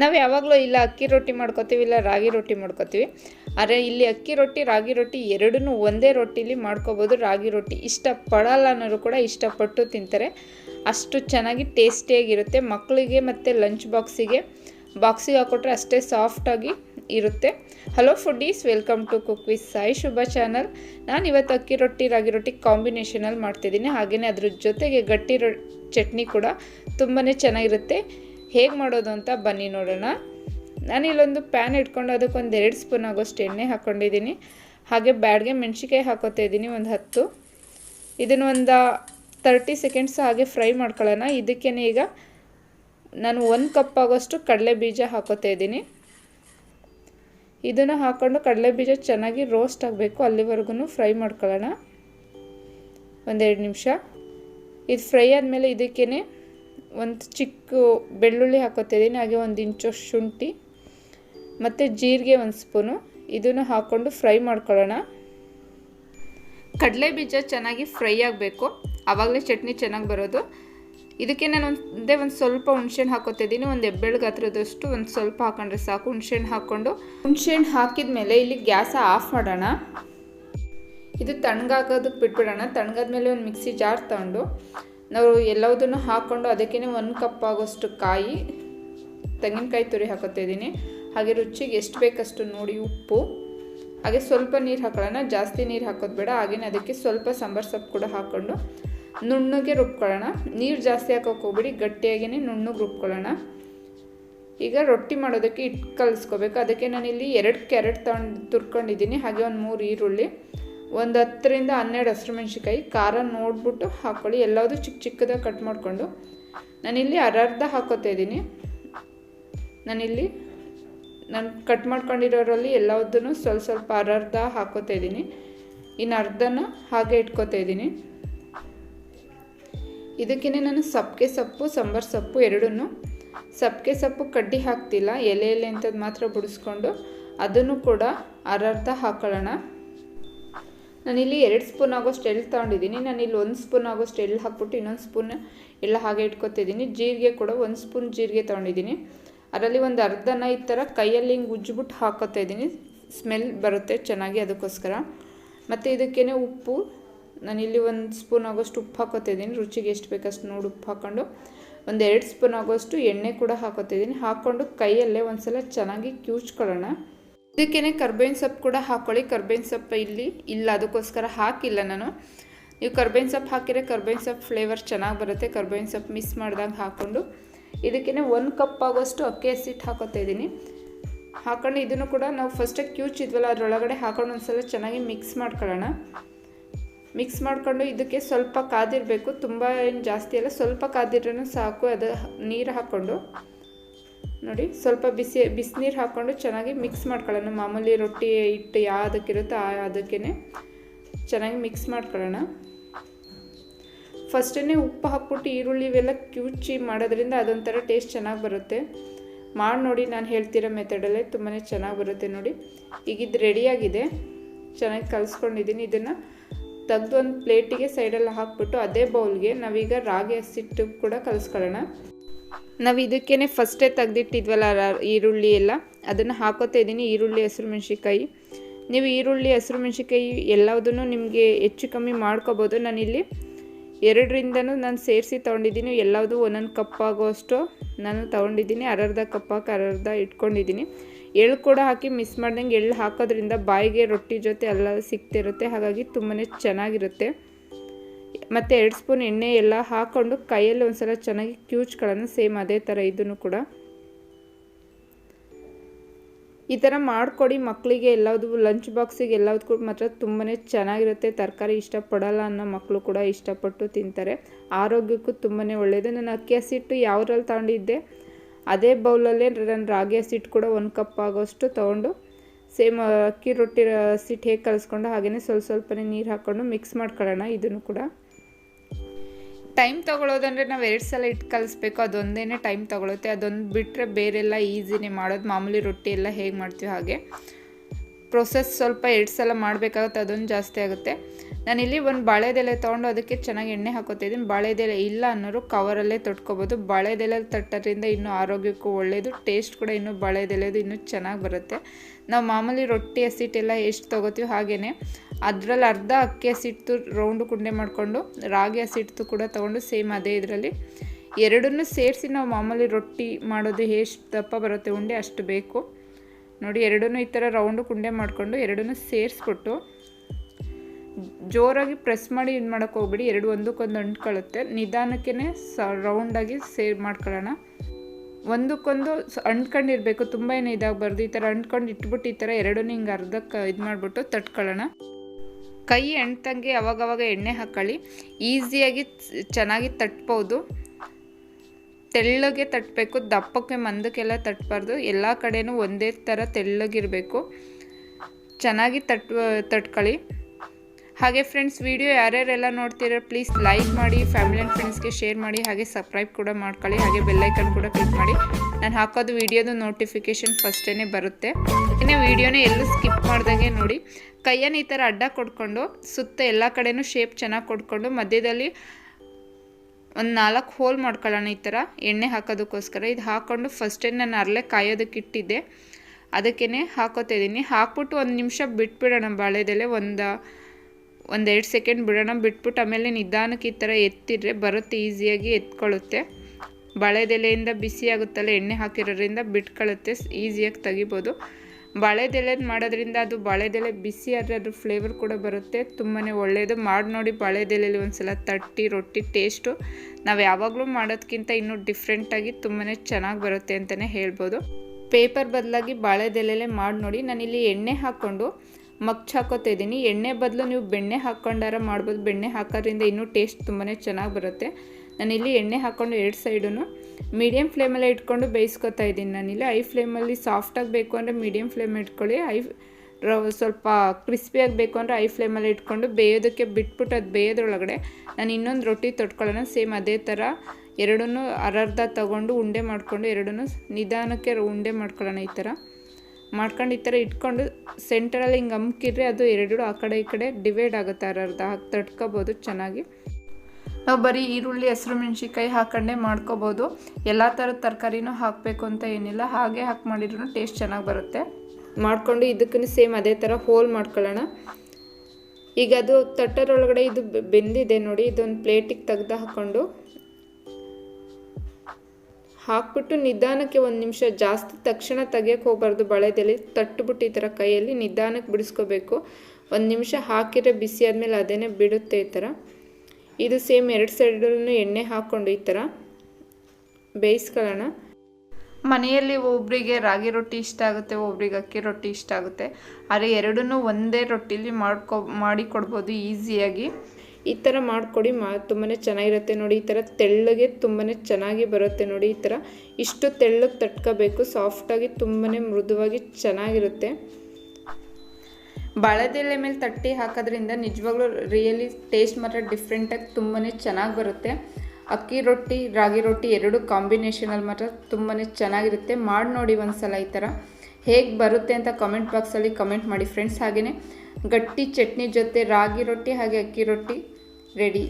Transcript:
ನಾವು ಯಾವಾಗಲೂ ಇಲ್ಲ ಅಕ್ಕಿ ರೊಟ್ಟಿ ಮಾಡ್ಕೋತೀವಿ ಇಲ್ಲ ರಾಗಿ ರೊಟ್ಟಿ ಮಾಡ್ಕೋತೀವಿ. ಆದರೆ ಇಲ್ಲಿ ಅಕ್ಕಿ ರೊಟ್ಟಿ, ರಾಗಿ ರೊಟ್ಟಿ ಎರಡನ್ನೂ ಒಂದೇ ರೊಟ್ಟಿಲಿ ಮಾಡ್ಕೋಬೋದು. ರಾಗಿ ರೊಟ್ಟಿ ಇಷ್ಟಪಡಲ್ಲ ಅನ್ನೋರು ಕೂಡ ಇಷ್ಟಪಟ್ಟು ತಿಂತಾರೆ. ಅಷ್ಟು ಚೆನ್ನಾಗಿ ಟೇಸ್ಟಿಯಾಗಿರುತ್ತೆ. ಮಕ್ಕಳಿಗೆ ಮತ್ತು ಲಂಚ್ ಬಾಕ್ಸಿಗೆ ಬಾಕ್ಸಿಗೆ ಹಾಕ್ಕೊಟ್ರೆ ಅಷ್ಟೇ ಸಾಫ್ಟಾಗಿ ಇರುತ್ತೆ. Hello foodies, welcome to cook with Sai Shubha channel. ನಾನು ಇವತ್ತು ಅಕ್ಕಿ ರೊಟ್ಟಿ, ರಾಗಿ ರೊಟ್ಟಿ ಕಾಂಬಿನೇಷನಲ್ಲಿ ಮಾಡ್ತಿದ್ದೀನಿ. ಹಾಗೆಯೇ ಅದ್ರ ಜೊತೆಗೆ ಗಟ್ಟಿ ರೊ, ಚಟ್ನಿ ಕೂಡ ತುಂಬಾ ಚೆನ್ನಾಗಿರುತ್ತೆ. ಹೇಗೆ ಮಾಡೋದು ಅಂತ ಬನ್ನಿ ನೋಡೋಣ. ನಾನು ಇಲ್ಲೊಂದು ಪ್ಯಾನ್ ಇಟ್ಕೊಂಡು ಅದಕ್ಕೊಂದು ಎರಡು ಸ್ಪೂನ್ ಆಗೋಷ್ಟು ಎಣ್ಣೆ ಹಾಕ್ಕೊಂಡಿದ್ದೀನಿ ಹಾಗೆ ಬ್ಯಾಡ್ಗೆ ಮೆಣಸಿಕಾಯಿ ಹಾಕೋತಾ ಇದ್ದೀನಿ ಒಂದು ಹತ್ತು. ಇದನ್ನು ಒಂದು ತರ್ಟಿ ಸೆಕೆಂಡ್ಸ್ ಹಾಗೆ ಫ್ರೈ ಮಾಡ್ಕೊಳ್ಳೋಣ. ಇದಕ್ಕೇ ಈಗ ನಾನು ಒಂದು ಕಪ್ ಆಗೋಷ್ಟು ಕಡಲೆ ಬೀಜ ಹಾಕೋತಾ ಇದ್ದೀನಿ. ಇದನ್ನು ಹಾಕ್ಕೊಂಡು ಕಡಲೆ ಬೀಜ ಚೆನ್ನಾಗಿ ರೋಸ್ಟ್ ಆಗಬೇಕು. ಅಲ್ಲಿವರೆಗೂ ಫ್ರೈ ಮಾಡ್ಕೊಳ್ಳೋಣ. ಒಂದೆರಡು ನಿಮಿಷ. ಇದು ಫ್ರೈ ಆದಮೇಲೆ ಇದಕ್ಕೇ ಒಂದು ಚಿಕ್ಕ ಬೆಳ್ಳುಳ್ಳಿ ಹಾಕೋತಿದ್ದೀನಿ ಹಾಗೆ ಒಂದು ಇಂಚು ಶುಂಠಿ, ಮತ್ತು ಜೀರಿಗೆ ಒಂದು ಸ್ಪೂನು. ಇದನ್ನು ಹಾಕ್ಕೊಂಡು ಫ್ರೈ ಮಾಡ್ಕೊಳ್ಳೋಣ. ಕಡಲೆ ಬೀಜ ಚೆನ್ನಾಗಿ ಫ್ರೈ ಆಗಬೇಕು. ಆವಾಗಲೇ ಚಟ್ನಿ ಚೆನ್ನಾಗಿ ಬರೋದು. ಇದಕ್ಕೆ ನಾನು ಒಂದೇ ಒಂದು ಸ್ವಲ್ಪ ಹುಣ್ಸೆಹಣ್ಣು ಹಾಕೋತಿದ್ದೀನಿ ಒಂದು ಹೆಬ್ಬೆಳು ಒಂದು ಸ್ವಲ್ಪ ಹಾಕೊಂಡ್ರೆ ಸಾಕು. ಹುಣ್ಸೆಹಣ್ಣು ಹಾಕ್ಕೊಂಡು ಹುಣ್ಸೆಹಣ್ಣು ಹಾಕಿದ ಮೇಲೆ ಇಲ್ಲಿ ಗ್ಯಾಸ ಆಫ್ ಮಾಡೋಣ. ಇದು ತಣ್ಣಗಾಗೋದಕ್ಕೆ ಬಿಟ್ಬಿಡೋಣ. ತಣ್ಣಗಾದ್ಮೇಲೆ ಒಂದು ಮಿಕ್ಸಿ ಜಾರ್ ತಗೊಂಡು ನಾವು ಎಲ್ಲದನ್ನು ಹಾಕ್ಕೊಂಡು ಅದಕ್ಕೇ ಒಂದು ಕಪ್ ಆಗೋಷ್ಟು ಕಾಯಿ, ತೆಂಗಿನಕಾಯಿ ತುರಿ ಹಾಕೋತಾ ಇದ್ದೀನಿ. ಹಾಗೆ ರುಚಿಗೆ ಎಷ್ಟು ಬೇಕಷ್ಟು ನೋಡಿ ಉಪ್ಪು. ಹಾಗೆ ಸ್ವಲ್ಪ ನೀರು ಹಾಕೊಳ್ಳೋಣ. ಜಾಸ್ತಿ ನೀರು ಹಾಕೋದು ಬೇಡ. ಹಾಗೇನೆ ಅದಕ್ಕೆ ಸ್ವಲ್ಪ ಸಾಂಬಾರು ಸೊಪ್ಪು ಕೂಡ ಹಾಕ್ಕೊಂಡು ನುಣ್ಣಗೆ ರುಬ್ಕೊಳ್ಳೋಣ. ನೀರು ಜಾಸ್ತಿ ಹಾಕೋಕೆ ಹೋಗ್ಬಿಡಿ. ಗಟ್ಟಿಯಾಗಿಯೇ ನುಣ್ಣಗೆ ರುಬ್ಕೊಳ್ಳೋಣ. ಈಗ ರೊಟ್ಟಿ ಮಾಡೋದಕ್ಕೆ ಇಟ್ಟು ಕಲಿಸ್ಕೋಬೇಕು. ಅದಕ್ಕೆ ನಾನಿಲ್ಲಿ ಎರಡು ಕ್ಯಾರೆಟ್ ತಗೊಂಡು ತುರ್ಕೊಂಡಿದ್ದೀನಿ. ಹಾಗೆ ಒಂದು ಮೂರು ಈರುಳ್ಳಿ. ಒಂದು ಹತ್ತರಿಂದ ಹನ್ನೆರಡು ಹಸಿರು ಮೆಣಸಿಕಾಯಿ ಖಾರ ನೋಡಿಬಿಟ್ಟು ಹಾಕ್ಕೊಳ್ಳಿ ಎಲ್ಲದೂ ಚಿಕ್ಕ ಚಿಕ್ಕದಾಗಿ ಕಟ್ ಮಾಡಿಕೊಂಡು. ನಾನಿಲ್ಲಿ ಅರ್ಧ ಹಾಕೋತಾ ಇದ್ದೀನಿ. ನಾನಿಲ್ಲಿ ನಾನು ಕಟ್ ಮಾಡ್ಕೊಂಡಿರೋರಲ್ಲಿ ಎಲ್ಲದನ್ನು ಸ್ವಲ್ಪ ಸ್ವಲ್ಪ ಅರ್ಧ ಹಾಕೋತಾ ಇದ್ದೀನಿ. ಇನ್ನು ಅರ್ಧನ ಹಾಗೆ ಇಟ್ಕೋತಾ ಇದ್ದೀನಿ. ಇದಕ್ಕೇ ನಾನು ಸಪ್ಪೆ ಸೊಪ್ಪು, ಸಾಂಬಾರು ಸೊಪ್ಪು ಎರಡನ್ನೂ ಸಪ್ಪೆ ಸೊಪ್ಪು ಕಡ್ಡಿ ಹಾಕ್ತಿಲ್ಲ. ಎಲೆ ಎಲೆ ಅಂಥದ್ದು ಮಾತ್ರ ಬಿಡಿಸ್ಕೊಂಡು ಅದನ್ನು ಕೂಡ ಅರ್ಧ ಹಾಕೊಳ್ಳೋಣ. ನಾನಿಲ್ಲಿ ಎರಡು ಸ್ಪೂನ್ ಆಗೋಷ್ಟು ಎಳ್ಳು ತೊಗೊಂಡಿದ್ದೀನಿ. ನಾನಿಲ್ಲಿ ಒಂದು ಸ್ಪೂನ್ ಆಗೋಷ್ಟು ಎಳ್ಳು ಹಾಕ್ಬಿಟ್ಟು ಇನ್ನೊಂದು ಸ್ಪೂನ್ ಎಲ್ಲ ಹಾಗೆ ಇಟ್ಕೊತಿದ್ದೀನಿ. ಜೀರಿಗೆ ಕೂಡ ಒಂದು ಸ್ಪೂನ್ ಜೀರಿಗೆ ತೊಗೊಂಡಿದ್ದೀನಿ. ಅದರಲ್ಲಿ ಒಂದು ಅರ್ಧನ ಈ ಥರ ಕೈಯಲ್ಲಿ ಹಿಂಗೆ ಉಜ್ಜಿಬಿಟ್ಟು ಹಾಕೋತಾ ಇದ್ದೀನಿ. ಸ್ಮೆಲ್ ಬರುತ್ತೆ ಚೆನ್ನಾಗಿ ಅದಕ್ಕೋಸ್ಕರ. ಮತ್ತು ಇದಕ್ಕೇ ಉಪ್ಪು. ನಾನಿಲ್ಲಿ ಒಂದು ಸ್ಪೂನ್ ಆಗೋಷ್ಟು ಉಪ್ಪು ಹಾಕೋತಿದ್ದೀನಿ ರುಚಿಗೆ ಎಷ್ಟು ಬೇಕಷ್ಟು ನೋಡಿ ಉಪ್ಪು ಹಾಕ್ಕೊಂಡು ಒಂದು ಎರಡು ಸ್ಪೂನ್ ಆಗೋಷ್ಟು ಎಣ್ಣೆ ಕೂಡ ಹಾಕೋತಿದ್ದೀನಿ ಹಾಕ್ಕೊಂಡು ಕೈಯಲ್ಲೇ ಒಂದು ಸಲ ಚೆನ್ನಾಗಿ ಕ್ಯೂಚ್ಕೊಳ್ಳೋಣ. ಇದಕ್ಕೇ ಕರ್ಬೇವಿನ ಸೊಪ್ಪು ಕೂಡ ಹಾಕೊಳ್ಳಿ. ಕರ್ಬೇವಿನ ಸೊಪ್ಪು ಇಲ್ಲಿ, ಇಲ್ಲ, ಅದಕ್ಕೋಸ್ಕರ ಹಾಕಿಲ್ಲ ನಾನು. ನೀವು ಕರ್ಬೇವಿನ ಸೊಪ್ಪು ಹಾಕಿದರೆ ಕರ್ಬೇವಿನ ಸೊಪ್ಪು ಫ್ಲೇವರ್ ಚೆನ್ನಾಗಿ ಬರುತ್ತೆ. ಕರ್ಬೇವಿನ ಸೊಪ್ಪು ಮಿಸ್ ಮಾಡ್ದಂಗೆ ಹಾಕ್ಕೊಂಡು ಇದಕ್ಕೇನೆ ಒಂದು ಕಪ್ ಆಗೋಷ್ಟು ಅಕ್ಕಿ ಹಸಿಟ್ಟು ಹಾಕೋತಾ ಇದ್ದೀನಿ. ಹಾಕೊಂಡು ಇದನ್ನು ಕೂಡ ನಾವು ಫಸ್ಟೇ ಕ್ಯೂಚಿದ್ವಲ್ಲ ಅದರೊಳಗಡೆ ಹಾಕೊಂಡು ಒಂದು ಸಲ ಚೆನ್ನಾಗಿ ಮಿಕ್ಸ್ ಮಾಡ್ಕೊಳ್ಳೋಣ. ಮಿಕ್ಸ್ ಮಾಡಿಕೊಂಡು ಇದಕ್ಕೆ ಸ್ವಲ್ಪ ಕಾದಿರಬೇಕು. ತುಂಬ ಏನು ಜಾಸ್ತಿ ಅಲ್ಲ, ಸ್ವಲ್ಪ ಕಾದಿದ್ರೂ ಸಾಕು. ಅದು ನೀರು ಹಾಕ್ಕೊಂಡು ನೋಡಿ, ಸ್ವಲ್ಪ ಬಿಸಿ, ಬಿಸಿನೀರು ಹಾಕ್ಕೊಂಡು ಚೆನ್ನಾಗಿ ಮಿಕ್ಸ್ ಮಾಡ್ಕೊಳ್ಳೋಣ. ಮಾಮೂಲಿ ರೊಟ್ಟಿ ಹಿಟ್ಟು ಯಾವುದಕ್ಕಿರುತ್ತೋ ಆ ಅದಕ್ಕೇ ಚೆನ್ನಾಗಿ ಮಿಕ್ಸ್ ಮಾಡ್ಕೊಳ್ಳೋಣ. ಫಸ್ಟೇ ಉಪ್ಪು ಹಾಕ್ಬಿಟ್ಟು ಈರುಳ್ಳಿ ಇವೆಲ್ಲ ಕ್ಯೂಚಿ ಮಾಡೋದ್ರಿಂದ ಅದೊಂಥರ ಟೇಸ್ಟ್ ಚೆನ್ನಾಗಿ ಬರುತ್ತೆ. ಮಾಡಿ ನೋಡಿ, ನಾನು ಹೇಳ್ತಿರೋ ಮೆಥಡಲ್ಲೇ ತುಂಬಾ ಚೆನ್ನಾಗಿ ಬರುತ್ತೆ ನೋಡಿ. ಈಗ ಇದು ರೆಡಿಯಾಗಿದೆ ಚೆನ್ನಾಗಿ ಕಲಿಸ್ಕೊಂಡಿದ್ದೀನಿ. ಇದನ್ನು ತೆಗೆದು ಒಂದು ಪ್ಲೇಟಿಗೆ ಸೈಡಲ್ಲಿ ಹಾಕ್ಬಿಟ್ಟು ಅದೇ ಬೌಲ್ಗೆ ನಾವೀಗ ರಾಗಿ ಹಸಿಟ್ಟು ಕೂಡ ಕಲಿಸ್ಕೊಳ್ಳೋಣ. ನಾವು ಇದಕ್ಕೇ ಫಸ್ಟೇ ತೆಗೆದಿಟ್ಟಿದ್ವಲ್ಲ ಈರುಳ್ಳಿ ಎಲ್ಲ. ಅದನ್ನು ಹಾಕೋತಾ ಇದ್ದೀನಿ, ಈರುಳ್ಳಿ, ಹಸಿರು ಮೆಣಸಿಕಾಯಿ ನೀವು ಈರುಳ್ಳಿ, ಹಸಿರು ಮೆಣಸಿಕಾಯಿ ಎಲ್ಲದನ್ನು ನಿಮಗೆ ಹೆಚ್ಚು ಕಮ್ಮಿ ಮಾಡ್ಕೋಬೋದು. ನಾನಿಲ್ಲಿ ಎರಡರಿಂದನೂ ನಾನು ಸೇರಿಸಿ ತೊಗೊಂಡಿದ್ದೀನಿ. ಎಲ್ಲದೂ ಒಂದೊಂದು ಕಪ್ ಆಗೋಷ್ಟು ನಾನು ತೊಗೊಂಡಿದ್ದೀನಿ. ಅರ್ಧ ಕಪ್ ಹಾಕಿ ಅರ್ಧ ಇಟ್ಕೊಂಡಿದ್ದೀನಿ. ಎಳ್ಳು ಕೂಡ ಹಾಕಿ ಮಿಸ್ ಮಾಡ್ದಂಗೆ ಎಳ್ಳು ಹಾಕೋದ್ರಿಂದ ಬಾಯಿಗೆ ರೊಟ್ಟಿ ಜೊತೆ ಎಲ್ಲ ಸಿಗ್ತಿರುತ್ತೆ. ಹಾಗಾಗಿ ತುಂಬಾ ಚೆನ್ನಾಗಿರುತ್ತೆ. ಮತ್ತು ಎರಡು ಸ್ಪೂನ್ ಎಣ್ಣೆ ಎಲ್ಲ ಹಾಕ್ಕೊಂಡು ಕೈಯಲ್ಲಿ ಒಂದ್ಸಲ ಚೆನ್ನಾಗಿ ಕ್ಯೂಚ್ಗಳನ್ನು ಸೇಮ್ ಅದೇ ಥರ ಇದನ್ನು ಕೂಡ. ಈ ಥರ ಮಾಡಿಕೊಡಿ ಮಕ್ಕಳಿಗೆ ಎಲ್ಲದು ಲಂಚ್ ಬಾಕ್ಸಿಗೆ ಎಲ್ಲದಕ್ಕೂ ಮಾತ್ರ ತುಂಬಾ ಚೆನ್ನಾಗಿರುತ್ತೆ. ತರಕಾರಿ ಇಷ್ಟಪಡಲ್ಲ ಅನ್ನೋ ಮಕ್ಕಳು ಕೂಡ ಇಷ್ಟಪಟ್ಟು ತಿಂತಾರೆ. ಆರೋಗ್ಯಕ್ಕೂ ತುಂಬಾ ಒಳ್ಳೆಯದು ನಾನು ಅಕ್ಕಿ ಹಸಿಟ್ಟು ಯಾವ್ದ್ರಲ್ಲಿ ತಗೊಂಡಿದ್ದೆ, ಅದೇ ಬೌಲಲ್ಲೇ ನಾನು ರಾಗಿ ಹಸಿಟ್ಟು ಕೂಡ ಒಂದು ಕಪ್ ಆಗೋಷ್ಟು ತೊಗೊಂಡು ಸೇಮ್ ಅಕ್ಕಿ ರೊಟ್ಟಿ ಸಿಟ್ಟು ಹೇಗೆ ಕಲಿಸ್ಕೊಂಡು ಹಾಗೆಯೇ ಸ್ವಲ್ಪ ಸ್ವಲ್ಪನೇ ನೀರು ಹಾಕ್ಕೊಂಡು ಮಿಕ್ಸ್ ಮಾಡ್ಕೊಳ್ಳೋಣ ಇದನ್ನು ಕೂಡ. ಟೈಮ್ ತೊಗೊಳೋದಂದರೆ ನಾವು ಎರಡು ಸಲ ಇಟ್ಟು ಕಲಿಸ್ಬೇಕು ಅದೊಂದೇ ಟೈಮ್ ತೊಗೊಳುತ್ತೆ. ಅದೊಂದು ಬಿಟ್ಟರೆ ಬೇರೆಲ್ಲ ಈಸಿನೇ ಮಾಡೋದು. ಮಾಮೂಲಿ ರೊಟ್ಟಿ ಎಲ್ಲ ಹೇಗೆ ಮಾಡ್ತೀವಿ ಹಾಗೆ. ಪ್ರೊಸೆಸ್ ಸ್ವಲ್ಪ ಎರಡು ಸಲ ಮಾಡಬೇಕಾಗುತ್ತೆ, ಅದೊಂದು ಜಾಸ್ತಿ ಆಗುತ್ತೆ. ನಾನಿಲ್ಲಿ ಒಂದು ಬಾಳೆದೆಲೆ ತೊಗೊಂಡು ಅದಕ್ಕೆ ಚೆನ್ನಾಗಿ ಎಣ್ಣೆ ಹಾಕೋತಿದ್ದೀನಿ ಬಾಳೆದೆಲೆ ಇಲ್ಲ ಅನ್ನೋರು ಕವರಲ್ಲೇ ತೊಟ್ಕೊಬೋದು. ಬಾಳೆದೆಲೆ ತಟ್ಟೋದ್ರಿಂದ ಇನ್ನೂ ಆರೋಗ್ಯಕ್ಕೂ ಒಳ್ಳೆಯದು ಟೇಸ್ಟ್ ಕೂಡ ಇನ್ನೂ ಬಾಳೆದೆಲೆದು ಇನ್ನೂ ಚೆನ್ನಾಗಿ ಬರುತ್ತೆ. ನಾವು ಮಾಮೂಲಿ ರೊಟ್ಟಿ ಹಸಿಟ್ಟೆಲ್ಲ ಎಷ್ಟು ತೊಗೋತೀವಿ ಹಾಗೇ ಅದರಲ್ಲಿ ಅರ್ಧ ಅಕ್ಕಿ ಹಸಿಟ್ಟು ರೌಂಡು ಕುಂಡೆ ಮಾಡಿಕೊಂಡು, ರಾಗಿ ಹಸಿಟ್ಟು ಕೂಡ ತೊಗೊಂಡು ಸೇಮ್ ಅದೇ ಇದರಲ್ಲಿ. ಎರಡನ್ನೂ ಸೇರಿಸಿ ನಾವು ಮಾಮೂಲಿ ರೊಟ್ಟಿ ಮಾಡೋದು ಎಷ್ಟು ದಪ್ಪ ಬರುತ್ತೆ ಉಂಡೆ ಅಷ್ಟು ಬೇಕು. ನೋಡಿ ಎರಡೂ ಈ ಥರ ರೌಂಡು ಕುಂಡೆ ಮಾಡಿಕೊಂಡು ಎರಡೂ ಸೇರಿಸ್ಬಿಟ್ಟು ಜೋರಾಗಿ ಪ್ರೆಸ್ ಮಾಡಿ ಇದು ಮಾಡೋಕ್ಕೆ ಹೋಗ್ಬಿಡಿ. ಎರಡು ಒಂದಕ್ಕೊಂದು ಅಂಟ್ಕೊಳ್ಳುತ್ತೆ ನಿಧಾನಕ್ಕೇ ಸ ರೌಂಡಾಗಿ ಸೇರ್ ಮಾಡ್ಕೊಳ್ಳೋಣ. ಒಂದಕ್ಕೊಂದು ಅಂಟ್ಕೊಂಡಿರಬೇಕು. ತುಂಬ ಏನು ಇದಾಗಬಾರ್ದು. ಈ ಥರ ಅಂಟ್ಕೊಂಡು ಇಟ್ಬಿಟ್ಟು ಈ ಥರ ಎರಡನ್ನೂ ಹಿಂಗೆ ಅರ್ಧಕ್ಕೆ ಇದು ಮಾಡಿಬಿಟ್ಟು ತಟ್ಕೊಳ್ಳೋಣ. ಕೈ ಎಣ್ತಂಗೆ ಅವಾಗವಾಗ ಎಣ್ಣೆ ಹಾಕ್ಕೊಳ್ಳಿ ಈಸಿಯಾಗಿ ಚೆನ್ನಾಗಿ ತಟ್ಬೋದು. ತೆಳ್ಳಗೆ ತಟ್ಟಬೇಕು ದಪ್ಪಕ್ಕೆ ಮಂದಕ್ಕೆಲ್ಲ ತಟ್ಟಬಾರ್ದು ಎಲ್ಲ ಕಡೆನೂ ಒಂದೇ ಥರ ತೆಳ್ಳಗಿರಬೇಕು. ಚೆನ್ನಾಗಿ ತಟ್ ತಟ್ಕೊಳ್ಳಿ. ಹಾಗೆ ಫ್ರೆಂಡ್ಸ್ ವಿಡಿಯೋ ಯಾರ್ಯಾರೆಲ್ಲ ನೋಡ್ತೀರ ಪ್ಲೀಸ್ ಲೈಕ್ ಮಾಡಿ ಫ್ಯಾಮಿಲಿ ಆ್ಯಂಡ್ ಫ್ರೆಂಡ್ಸ್ಗೆ ಶೇರ್ ಮಾಡಿ, ಹಾಗೆ ಸಬ್ಸ್ಕ್ರೈಬ್ ಕೂಡ ಮಾಡ್ಕೊಳ್ಳಿ. ಹಾಗೆ ಬೆಲ್ಲೈಕನ್ ಕೂಡ ಕ್ಲಿಕ್ ಮಾಡಿ. ನಾನು ಹಾಕೋದು ವಿಡಿಯೋದು ನೋಟಿಫಿಕೇಷನ್ ಫಸ್ಟೇ ಬರುತ್ತೆ. ಇನ್ನು ವಿಡಿಯೋನ ಎಲ್ಲೂ ಸ್ಕಿಪ್ ಮಾಡ್ದಂಗೆ ನೋಡಿ. ಕೈಯನ್ನು ಈ ಥರ ಅಡ್ಡ ಕೊಡ್ಕೊಂಡು, ಸುತ್ತ ಎಲ್ಲ ಕಡೆನೂ ಶೇಪ್ ಚೆನ್ನಾಗಿ ಕೊಡ್ಕೊಂಡು, ಮಧ್ಯದಲ್ಲಿ ಒಂದು ನಾಲ್ಕು ಹೋಲ್ ಮಾಡ್ಕೊಳ್ಳೋಣ ಈ ಥರ. ಎಣ್ಣೆ ಹಾಕೋದಕ್ಕೋಸ್ಕರ ಇದು ಹಾಕ್ಕೊಂಡು ಫಸ್ಟೇ ನಾನು ಅರಳೆ ಕಾಯೋದಕ್ಕೆ ಇಟ್ಟಿದ್ದೆ. ಅದಕ್ಕೇ ಹಾಕೋತಾ ಇದ್ದೀನಿ. ಹಾಕ್ಬಿಟ್ಟು ಒಂದು ನಿಮಿಷ ಬಿಟ್ಬಿಡೋಣ ಬಾಳೆದೆಲೆ. ಒಂದು ಒಂದೆರಡು ಸೆಕೆಂಡ್ ಬಿಡೋಣ. ಬಿಟ್ಬಿಟ್ಟು ಆಮೇಲೆ ನಿಧಾನಕ್ಕೆ ಈ ಥರ ಎತ್ತಿದ್ರೆ ಬರುತ್ತೆ, ಈಸಿಯಾಗಿ ಎತ್ಕೊಳ್ಳುತ್ತೆ. ಬಾಳೆದೆಲೆಯಿಂದ ಬಿಸಿ ಆಗುತ್ತಲ್ಲ ಎಣ್ಣೆ ಹಾಕಿರೋದ್ರಿಂದ ಬಿಟ್ಕೊಳ್ಳುತ್ತೆ, ಈಸಿಯಾಗಿ ತೆಗಿಬೋದು. ಬಾಳೆದೆಲೆದು ಮಾಡೋದ್ರಿಂದ ಅದು ಬಾಳೆದೆಲೆ ಬಿಸಿ ಆದರೆ ಅದ್ರ ಫ್ಲೇವರ್ ಕೂಡ ಬರುತ್ತೆ. ತುಂಬಾ ಒಳ್ಳೆಯದು ಮಾಡಿ ನೋಡಿ ಬಾಳೆದೆಲೆಯಲ್ಲಿ ಒಂದು ಸಲ ತಟ್ಟಿ, ರೊಟ್ಟಿ ಟೇಸ್ಟು ನಾವು ಯಾವಾಗಲೂ ಮಾಡೋದಕ್ಕಿಂತ ಇನ್ನೂ ಡಿಫ್ರೆಂಟಾಗಿ ತುಂಬಾ ಚೆನ್ನಾಗಿ ಬರುತ್ತೆ ಅಂತಲೇ ಹೇಳ್ಬೋದು. ಪೇಪರ್ ಬದಲಾಗಿ ಬಾಳೆದೆಲೆಲೆ ಮಾಡಿ ನೋಡಿ. ನಾನಿಲ್ಲಿ ಎಣ್ಣೆ ಹಾಕ್ಕೊಂಡು ಮಗ್ಚ್ ಹಾಕೋತಾ ಇದ್ದೀನಿ. ಎಣ್ಣೆ ಬದಲು ನೀವು ಬೆಣ್ಣೆ ಹಾಕ್ಕೊಂಡಾರ ಮಾಡ್ಬೋದು. ಬೆಣ್ಣೆ ಹಾಕೋದ್ರಿಂದ ಇನ್ನೂ ಟೇಸ್ಟ್ ತುಂಬಾ ಚೆನ್ನಾಗಿ ಬರುತ್ತೆ. ನಾನಿಲ್ಲಿ ಎಣ್ಣೆ ಹಾಕ್ಕೊಂಡು ಎರಡು ಸೈಡೂ ಮೀಡಿಯಮ್ ಫ್ಲೇಮಲ್ಲೇ ಇಟ್ಕೊಂಡು ಬೇಯಿಸ್ಕೊತಾ ಇದ್ದೀನಿ ನಾನಿಲ್ಲಿ. ಐ ಫ್ಲೇಮಲ್ಲಿ ಸಾಫ್ಟಾಗಿ ಬೇಕು ಅಂದರೆ ಮೀಡಿಯಮ್ ಫ್ಲೇಮ್ ಇಟ್ಕೊಳ್ಳಿ. ಐ ರವ್ ಸ್ವಲ್ಪ ಕ್ರಿಸ್ಪಿಯಾಗಿ ಬೇಕು ಅಂದರೆ ಐ ಫ್ಲೇಮಲ್ಲಿ ಇಟ್ಕೊಂಡು ಬೇಯೋದಕ್ಕೆ ಬಿಟ್ಬಿಟ್ಟು ಅದು ಬೇಯೋದ್ರೊಳಗಡೆ ನಾನು ಇನ್ನೊಂದು ರೊಟ್ಟಿ ತೊಟ್ಕೊಳ್ಳೋಣ. ಸೇಮ್ ಅದೇ ಥರ ಎರಡನ್ನೂ ಅರ್ಧ ತಗೊಂಡು ಉಂಡೆ ಮಾಡಿಕೊಂಡು ಎರಡನ್ನೂ ನಿಧಾನಕ್ಕೆ ಉಂಡೆ ಮಾಡ್ಕೊಳ್ಳೋಣ ಈ ಥರ ಮಾಡ್ಕೊಂಡು ಈ ಥರ ಇಟ್ಕೊಂಡು ಸೆಂಟ್ರಲ್ಲಿ ಹಿಂಗೆ ಅಮ್ಕಿದ್ರೆ ಅದು ಎರಡು ಆ ಕಡೆ ಈ ಕಡೆ ಡಿವೈಡ್ ಆಗುತ್ತೆ ಅರ್ಧ. ಹಾಕಿ ತಟ್ಕೋಬೋದು ಚೆನ್ನಾಗಿ. ನಾವು ಬರೀ ಈರುಳ್ಳಿ, ಹಸಿರು ಮೆಣಸಿನ್ಕಾಯಿ ಹಾಕೊಂಡೇ ಮಾಡ್ಕೋಬೋದು. ಎಲ್ಲ ಥರದ ತರಕಾರಿನೂ ಹಾಕಬೇಕು ಅಂತ ಏನಿಲ್ಲ. ಹಾಗೆ ಹಾಕಿ ಮಾಡಿದ್ರು ಟೇಸ್ಟ್ ಚೆನ್ನಾಗಿ ಬರುತ್ತೆ. ಮಾಡಿಕೊಂಡು ಇದಕ್ಕೂ ಸೇಮ್ ಅದೇ ಥರ ಹೋಲ್ ಮಾಡ್ಕೊಳ್ಳೋಣ. ಈಗ ಅದು ತಟ್ಟರೊಳಗಡೆ ಇದು ಬೆಂದಿದೆ ನೋಡಿ. ಇದೊಂದು ಪ್ಲೇಟಿಗೆ ತೆಗ್ದು ಹಾಕ್ಕೊಂಡು. ಹಾಕ್ಬಿಟ್ಟು ನಿಧಾನಕ್ಕೆ ಒಂದು ನಿಮಿಷ ಜಾಸ್ತಿ ತಕ್ಷಣ ತೆಗಿಯೋಕ್ಕೆ ಹೋಗ್ಬಾರ್ದು. ಬಳೆದಲ್ಲಿ ತಟ್ಟುಬಿಟ್ಟು ಈ ಥರ ಕೈಯಲ್ಲಿ ನಿಧಾನಕ್ಕೆ ಬಿಡಿಸ್ಕೋಬೇಕು. ಒಂದು ನಿಮಿಷ ಹಾಕಿದ್ರೆ ಬಿಸಿ ಆದಮೇಲೆ ಅದೇನೇ ಬಿಡುತ್ತೆ ಈ ಥರ. ಇದು ಸೇಮ್ ಎರಡು ಸೈಡಲ್ಲೂ ಎಣ್ಣೆ ಹಾಕ್ಕೊಂಡು ಈ ಥರ ಬೇಯಿಸ್ಕೊಳ್ಳೋಣ. ಮನೆಯಲ್ಲಿ ಒಬ್ಬರಿಗೆ ರಾಗಿ ರೊಟ್ಟಿ ಇಷ್ಟ ಆಗುತ್ತೆ ಒಬ್ರಿಗೆ ಅಕ್ಕಿ ರೊಟ್ಟಿ ಇಷ್ಟ ಆಗುತ್ತೆ. ಆದರೆ ಎರಡನ್ನೂ ಒಂದೇ ರೊಟ್ಟಿಲಿ ಮಾಡ್ಕೊ ಮಾಡಿಕೊಡ್ಬೋದು ಈಸಿಯಾಗಿ. ಈ ಥರ ಮಾಡಿಕೊಡಿ ಮಾ ತುಂಬಾ ಚೆನ್ನಾಗಿರುತ್ತೆ ನೋಡಿ. ಈ ಥರ ತೆಳ್ಳಗೆ ತುಂಬಾ ಚೆನ್ನಾಗಿ ಬರುತ್ತೆ ನೋಡಿ. ಈ ಥರ ಇಷ್ಟು ತೆಳ್ಳಗೆ ತಟ್ಕೋಬೇಕು ಸಾಫ್ಟಾಗಿ ತುಂಬಾ ಮೃದುವಾಗಿ ಚೆನ್ನಾಗಿರುತ್ತೆ. ಬಾಳೆದೆಲೆ ಮೇಲೆ ತಟ್ಟಿ ಹಾಕೋದ್ರಿಂದ ನಿಜವಾಗ್ಲೂ ರಿಯಲಿ ಟೇಸ್ಟ್ ಮಾತ್ರ ಡಿಫ್ರೆಂಟಾಗಿ ತುಂಬಾ ಚೆನ್ನಾಗಿ ಬರುತ್ತೆ. ಅಕ್ಕಿ ರೊಟ್ಟಿ, ರಾಗಿ ರೊಟ್ಟಿ ಎರಡು ಕಾಂಬಿನೇಷನಲ್ಲಿ ಮಾತ್ರ ತುಂಬಾ ಚೆನ್ನಾಗಿರುತ್ತೆ. ಮಾಡಿ ನೋಡಿ ಒಂದು ಸಲ ಈ ಥರ ಹೇಗೆ ಬರುತ್ತೆ ಅಂತ ಕಮೆಂಟ್ ಬಾಕ್ಸಲ್ಲಿ ಕಮೆಂಟ್ ಮಾಡಿ ಫ್ರೆಂಡ್ಸ್ ಹಾಗೆಯೇ ಗಟ್ಟಿ ಚಟ್ನಿ ಜೊತೆ ರಾಗಿ ರೊಟ್ಟಿ ಹಾಗೆ ಅಕ್ಕಿ ರೊಟ್ಟಿ ರೆಡಿ